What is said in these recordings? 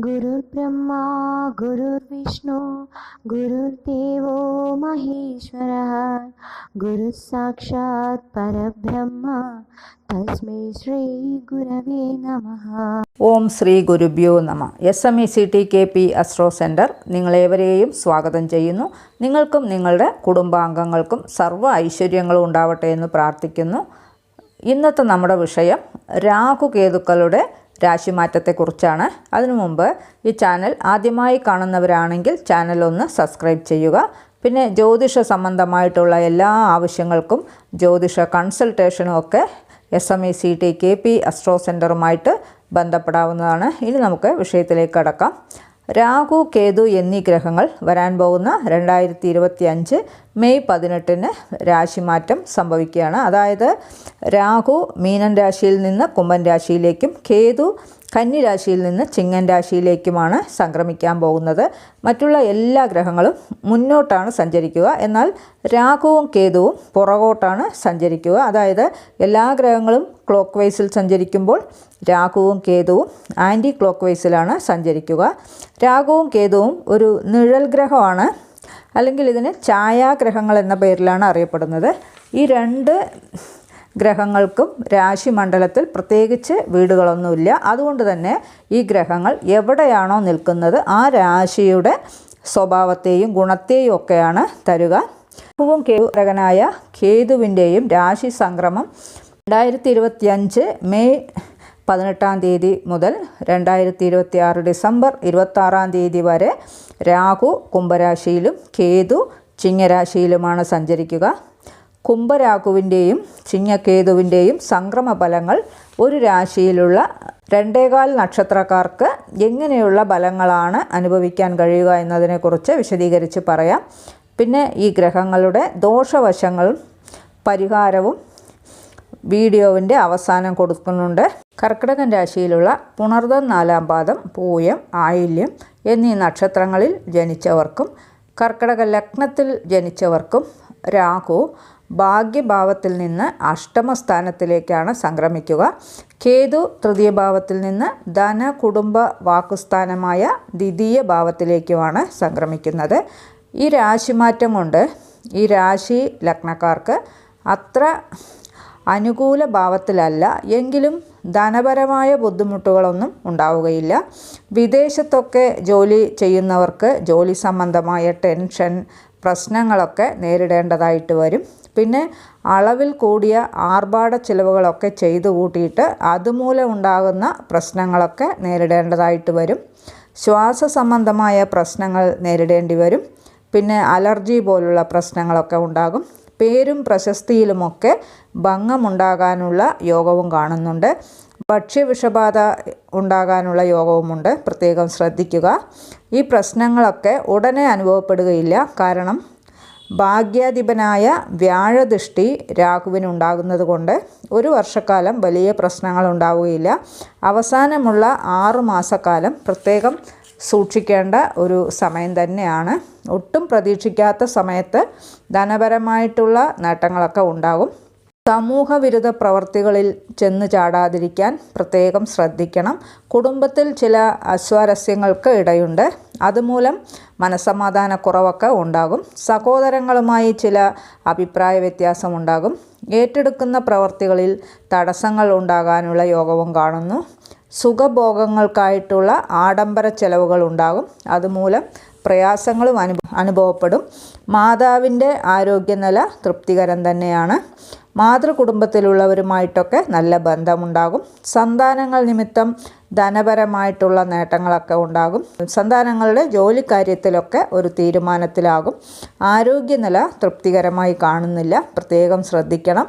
गुरुर्ब्रह्मा गुरुर्विष्णु गुरुर्देवो महेश्वरः गुरुः साक्षात् परब्रह्म तस्मै श्रीगुरवे नमः ഓം ശ്രീ ഗുരുഭ്യോ നമ S M E C T K P astro centre നിങ്ങളേവരെയും സ്വാഗതം ചെയ്യുന്നു നിങ്ങൾക്കും നിങ്ങളുടെ കുടുംബാംഗങ്ങൾക്കും സർവ്വ ഐശ്വര്യങ്ങളും ഉണ്ടാവട്ടെ എന്ന് പ്രാർത്ഥിക്കുന്നു ഇന്നത്തെ നമ്മുടെ വിഷയം രാഹുകേതുക്കളുടെ രാശിമാറ്റത്തെക്കുറിച്ചാണ്. അതിനു മുമ്പ് ഈ ചാനൽ ആദ്യമായി കാണുന്നവരാണെങ്കിൽ ചാനൽ ഒന്ന് സബ്സ്ക്രൈബ് ചെയ്യുക. പിന്നെ ജ്യോതിഷ സംബന്ധമായിട്ടുള്ള എല്ലാ ആവശ്യങ്ങൾക്കും ജ്യോതിഷ കൺസൾട്ടേഷനും ഒക്കെ S M E C T K P astro സെന്ററുമായിട്ട് ബന്ധപ്പെടാവുന്നതാണ്. ഇനി നമുക്ക് വിഷയത്തിലേക്ക് കടക്കാം. രാഹു കേതു എന്നീ ഗ്രഹങ്ങൾ വരാൻ പോകുന്ന രണ്ടായിരത്തി ഇരുപത്തി അഞ്ച് മെയ് പതിനെട്ടിന് രാശിമാറ്റം സംഭവിക്കുകയാണ്. അതായത് രാഹു മീനൻ രാശിയിൽ നിന്ന് കുംഭൻ രാശിയിലേക്കും കേതു കന്നി രാശിയിൽ നിന്ന് ചിങ്ങൻ രാശിയിലേക്കുമാണ് സംക്രമിക്കാൻ പോകുന്നത്. മറ്റുള്ള എല്ലാ ഗ്രഹങ്ങളും മുന്നോട്ടാണ് സഞ്ചരിക്കുക. എന്നാൽ രാഹുവും കേതുവും പുറകോട്ടാണ് സഞ്ചരിക്കുക. അതായത് എല്ലാ ഗ്രഹങ്ങളും ക്ലോക്ക് വൈസിൽ സഞ്ചരിക്കുമ്പോൾ രാഹുവും കേതുവും ആന്റി ക്ലോക്ക് വൈസിലാണ് സഞ്ചരിക്കുക. രാഹുവും കേതുവും ഒരു നിഴൽ ഗ്രഹമാണ്. അല്ലെങ്കിൽ ഇതിന് ഛായാഗ്രഹങ്ങൾ എന്ന പേരിലാണ് അറിയപ്പെടുന്നത്. ഈ രണ്ട് ഗ്രഹങ്ങൾക്കും രാശിമണ്ഡലത്തിൽ പ്രത്യേകിച്ച് വീടുകളൊന്നുമില്ല. അതുകൊണ്ട് തന്നെ ഈ ഗ്രഹങ്ങൾ എവിടെയാണോ നിൽക്കുന്നത് ആ രാശിയുടെ സ്വഭാവത്തെയും ഗുണത്തെയും ഒക്കെയാണ് തരുക. രാഹുവും കേതുരകനായ കേതുവിന്റെയും രാശി സംക്രമം രണ്ടായിരത്തി ഇരുപത്തി അഞ്ച് മെയ് പതിനെട്ടാം തീയതി മുതൽ രണ്ടായിരത്തി ഇരുപത്തി ആറ് ഡിസംബർ ഇരുപത്താറാം തീയതി വരെ രാഹു കുംഭരാശിയിലും കേതു ചിങ്ങരാശിയിലുമാണ് സഞ്ചരിക്കുക. കുംഭരാഹുവിന്റെയും ചിങ്ങക്കേതുവിന്റെയും സംക്രമ ഫലങ്ങൾ ഒരു രാശിയിലുള്ള രണ്ടേകാൽ നക്ഷത്രക്കാർക്ക് എങ്ങനെയുള്ള ഫലങ്ങളാണ് അനുഭവിക്കാൻ കഴിയുക എന്നതിനെക്കുറിച്ച് വിശദീകരിച്ച് പറയാം. പിന്നെ ഈ ഗ്രഹങ്ങളുടെ ദോഷവശങ്ങളും പരിഹാരവും വീഡിയോവിന്റെ അവസാനം കൊടുക്കുന്നുണ്ട്. കർക്കിടകൻ രാശിയിലുള്ള പുണർദ നാലാം പാദം പൂയം ആയില്യം എന്നീ നക്ഷത്രങ്ങളിൽ ജനിച്ചവർക്കും കർക്കിടക ലഗ്നത്തിൽ ജനിച്ചവർക്കും രാഹു ഭാഗ്യഭാവത്തിൽ നിന്ന് അഷ്ടമസ്ഥാനത്തിലേക്കാണ് സംക്രമിക്കുക. കേതു തൃതീയ ഭാവത്തിൽ നിന്ന് ധന കുടുംബ വാക്കുസ്ഥാനമായ ദ്വിതീയ ഭാവത്തിലേക്കുമാണ് സംക്രമിക്കുന്നത്. ഈ രാശിമാറ്റം കൊണ്ട് ഈ രാശി ലഗ്നക്കാർക്ക് അത്ര അനുകൂല ഭാവത്തിലല്ല. എങ്കിലും ധനപരമായ ബുദ്ധിമുട്ടുകളൊന്നും ഉണ്ടാവുകയില്ല. വിദേശത്തൊക്കെ ജോലി ചെയ്യുന്നവർക്ക് ജോലി സംബന്ധമായ ടെൻഷൻ പ്രശ്നങ്ങളൊക്കെ നേരിടേണ്ടതായിട്ട് വരും. പിന്നെ അളവിൽ കൂടിയ ആർഭാട ചിലവുകളൊക്കെ ചെയ്തു കൂട്ടിയിട്ട് അതുമൂലം ഉണ്ടാകുന്ന പ്രശ്നങ്ങളൊക്കെ നേരിടേണ്ടതായിട്ട് വരും. ശ്വാസ സംബന്ധമായ പ്രശ്നങ്ങൾ നേരിടേണ്ടി വരും. പിന്നെ അലർജി പോലുള്ള പ്രശ്നങ്ങളൊക്കെ ഉണ്ടാകും. പേരും പ്രശസ്തിയിലുമൊക്കെ ഭംഗമുണ്ടാകാനുള്ള യോഗവും കാണുന്നുണ്ട്. ഭക്ഷ്യവിഷബാധ ഉണ്ടാകാനുള്ള യോഗവുമുണ്ട്. പ്രത്യേകം ശ്രദ്ധിക്കുക. ഈ പ്രശ്നങ്ങളൊക്കെ ഉടനെ അനുഭവപ്പെടുകയില്ല. കാരണം ഭാഗ്യാധിപനായ വ്യാഴദൃഷ്ടി രാഹുവിനുണ്ടാകുന്നത് കൊണ്ട് ഒരു വർഷക്കാലം വലിയ പ്രശ്നങ്ങൾ ഉണ്ടാവുകയില്ല അവസാനമുള്ള ആറ് മാസക്കാലം പ്രത്യേകം സൂക്ഷിക്കേണ്ട ഒരു സമയം തന്നെയാണ്. ഒട്ടും പ്രതീക്ഷിക്കാത്ത സമയത്ത് ധനപരമായിട്ടുള്ള നേട്ടങ്ങളൊക്കെ ഉണ്ടാകും. സമൂഹവിരുദ്ധ പ്രവർത്തികളിൽ ചെന്ന് ചാടാതിരിക്കാൻ പ്രത്യേകം ശ്രദ്ധിക്കണം. കുടുംബത്തിൽ ചില അസ്വാരസ്യങ്ങൾക്ക് ഇടയുണ്ട്. അതുമൂലം മനസമാധാനക്കുറവൊക്കെ ഉണ്ടാകും. സഹോദരങ്ങളുമായി ചില അഭിപ്രായ വ്യത്യാസമുണ്ടാകും ഏറ്റെടുക്കുന്ന പ്രവർത്തികളിൽ തടസ്സങ്ങൾ ഉണ്ടാകാനുള്ള യോഗവും കാണുന്നു. സുഖഭോഗങ്ങൾക്കായിട്ടുള്ള ആഡംബര ചെലവുകൾ ഉണ്ടാകും. അതുമൂലം പ്രയാസങ്ങളും അനുഭ അനുഭവപ്പെടും. മാതാവിന്റെ ആരോഗ്യനില തൃപ്തികരം തന്നെയാണ്. മാതൃകുടുംബത്തിലുള്ളവരുമായിട്ടൊക്കെ നല്ല ബന്ധമുണ്ടാകും. സന്താനങ്ങൾ നിമിത്തം ധനപരമായിട്ടുള്ള നേട്ടങ്ങളൊക്കെ ഉണ്ടാകും. സന്താനങ്ങളുടെ ജോലി ജോലിക്കാര്യത്തിലൊക്കെ ഒരു തീരുമാനത്തിലാകും. ആരോഗ്യനില തൃപ്തികരമായി കാണുന്നില്ല. പ്രത്യേകം ശ്രദ്ധിക്കണം.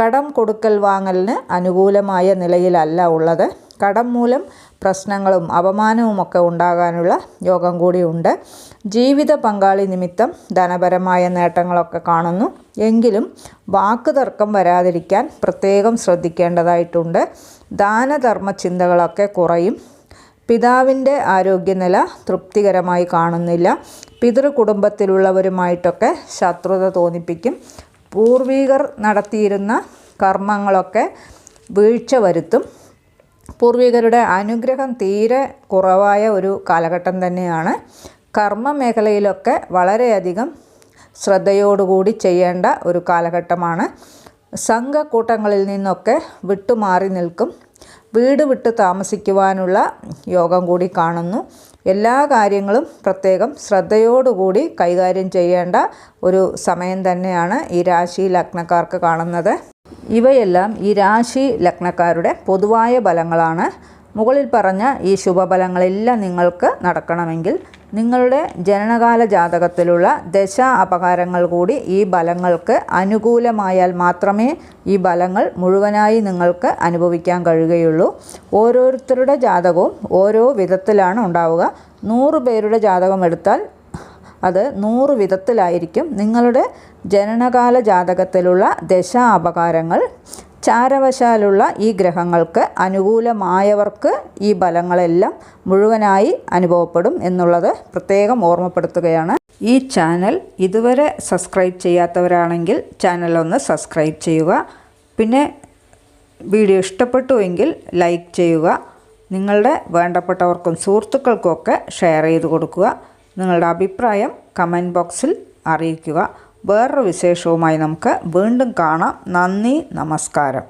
കടം കൊടുക്കൽ വാങ്ങലിന് അനുകൂലമായ നിലയിലല്ല ഉള്ളത്. കടം മൂലം പ്രശ്നങ്ങളും അപമാനവുമൊക്കെ ഉണ്ടാകാനുള്ള യോഗം കൂടിയുണ്ട് ജീവിത പങ്കാളി നിമിത്തം ധനപരമായ നേട്ടങ്ങളൊക്കെ കാണുന്നു. എങ്കിലും വാക്ക് വാക്കുതർക്കം വരാതിരിക്കാൻ പ്രത്യേകം ശ്രദ്ധിക്കേണ്ടതായിട്ടുണ്ട്. ദാനധർമ്മ ചിന്തകളൊക്കെ കുറയും. പിതാവിന്റെ ആരോഗ്യനില തൃപ്തികരമായി കാണുന്നില്ല. പിതൃ കുടുംബത്തിലുള്ളവരുമായിട്ടൊക്കെ ശത്രുത തോന്നിപ്പിക്കും. പൂർവീകർ നടത്തിയിരുന്ന കർമ്മങ്ങളൊക്കെ വീഴ്ച വരുത്തും. പൂർവികരുടെ അനുഗ്രഹം തീരെ കുറവായ ഒരു കാലഘട്ടം തന്നെയാണ്. കർമ്മ മേഖലയിലൊക്കെ വളരെയധികം ശ്രദ്ധയോടുകൂടി ചെയ്യേണ്ട ഒരു കാലഘട്ടമാണ്. സംഘക്കൂട്ടങ്ങളിൽ നിന്നൊക്കെ വിട്ടുമാറി നിൽക്കും. വീട് വിട്ട് താമസിക്കുവാനുള്ള യോഗം കൂടി കാണുന്നു. എല്ലാ കാര്യങ്ങളും പ്രത്യേകം ശ്രദ്ധയോടുകൂടി കൈകാര്യം ചെയ്യേണ്ട ഒരു സമയം തന്നെയാണ് ഈ രാശി ലഗ്നക്കാർക്ക് കാണുന്നത്. ഇവയെല്ലാം ഈ രാശി ലഗ്നക്കാരുടെ പൊതുവായ ബലങ്ങളാണ് മുകളിൽ പറഞ്ഞ ഈ ശുഭഫലങ്ങളെല്ലാം നിങ്ങൾക്ക് നടക്കണമെങ്കിൽ നിങ്ങളുടെ ജനനകാല ജാതകത്തിലുള്ള ദശ അപകാരങ്ങൾ കൂടി ഈ ബലങ്ങൾക്ക് അനുകൂലമായാൽ മാത്രമേ ഈ ബലങ്ങൾ മുഴുവനായി നിങ്ങൾക്ക് അനുഭവിക്കാൻ കഴിയുകയുള്ളൂ. ഓരോരുത്തരുടെ ജാതകവും ഓരോ വിധത്തിലാണ് ഉണ്ടാവുക. നൂറ് പേരുടെ ജാതകം എടുത്താൽ അത് നൂറ് വിധത്തിലായിരിക്കും. നിങ്ങളുടെ ജനനകാല ജാതകത്തിലുള്ള ദശ അപകാരങ്ങൾ ചാരവശാലുള്ള ഈ ഗ്രഹങ്ങൾക്ക് അനുകൂലമായവർക്ക് ഈ ഫലങ്ങളെല്ലാം മുഴുവനായി അനുഭവപ്പെടും എന്നുള്ളത് പ്രത്യേകം ഓർമ്മപ്പെടുത്തുകയാണ്. ഈ ചാനൽ ഇതുവരെ സബ്സ്ക്രൈബ് ചെയ്യാത്തവരാണെങ്കിൽ ചാനൽ ഒന്ന് സബ്സ്ക്രൈബ് ചെയ്യുക. പിന്നെ വീഡിയോ ഇഷ്ടപ്പെട്ടുവെങ്കിൽ ലൈക്ക് ചെയ്യുക. നിങ്ങളുടെ വേണ്ടപ്പെട്ടവർക്കും സുഹൃത്തുക്കൾക്കുമൊക്കെ ഷെയർ ചെയ്ത് കൊടുക്കുക. നിങ്ങളുടെ അഭിപ്രായം കമന്റ് ബോക്സിൽ അറിയിക്കുക. വേറൊരു വിശേഷവുമായി നമുക്ക് വീണ്ടും കാണാം. നന്ദി നമസ്കാരം.